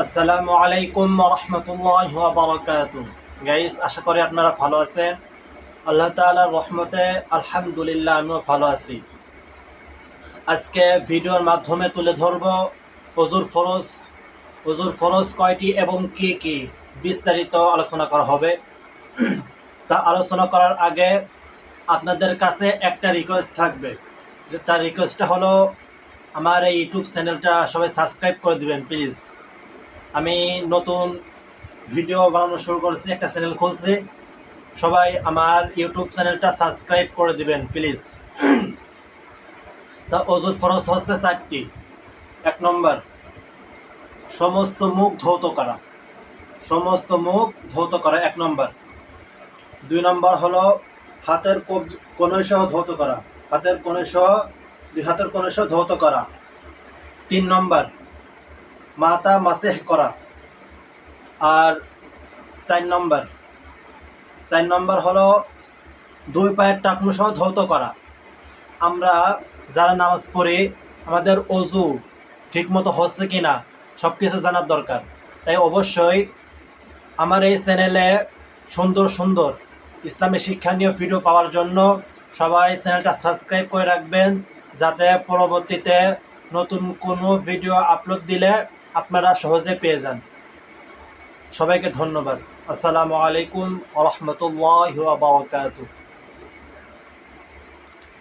আসসালামু আলাইকুম রহমতুল্লাহ বারকাত গাইস আশা করি আপনারা ভালো আছেন। আল্লাহ তাআলার রহমতে আলহামদুলিল্লাহ আমিও ভালো আছি। আজকে ভিডিওর মাধ্যমে তুলে ধরব অজুর ফরজ অজুর ফরজ কয়টি এবং কি কি বিস্তারিত আলোচনা করা হবে। তা আলোচনা করার আগে আপনাদের কাছে একটা রিকোয়েস্ট থাকবে। তার রিকোয়েস্টটা হলো, আমার এই ইউটিউব চ্যানেলটা সবাই সাবস্ক্রাইব করে দিবেন প্লিজ আমি নতুন ভিডিও বানানো শুরু করেছি, একটা চ্যানেল খুলছি। সবাই আমার ইউটিউব চ্যানেলটা সাবস্ক্রাইব করে দিবেন প্লিজ তা অজুর ফরজ হচ্ছে চারটি। এক নম্বর, সমস্ত মুখ ধৌত করা। সমস্ত মুখ ধৌত করা, এক নম্বর। দুই নম্বর হলো, হাতের সহ ধৌত করা। হাতের সহ দুই হাতের সহ ধৌত করা। তিন নম্বর মাথা মাসেহ করা। আর চার নম্বর। চার নম্বর হলো দুই পায়ের টাকনু সহ ধৌত করা। আমরা যারা নামাজ পড়ি, আমাদের অজু ঠিকমতো হচ্ছে কি না সব কিছু জানার দরকার। তাই অবশ্যই আমার এই চ্যানেলে সুন্দর সুন্দর ইসলামী শিক্ষণীয় ভিডিও পাওয়ার জন্য সবাই চ্যানেলটা সাবস্ক্রাইব করে রাখবেন, যাতে পরবর্তীতে নতুন কোনো ভিডিও আপলোড দিলে আপনারা সহজে পেয়ে যান। সবাইকে ধন্যবাদ। আসসালামু আলাইকুম রহমতুল্লাহ বারকাতুহ।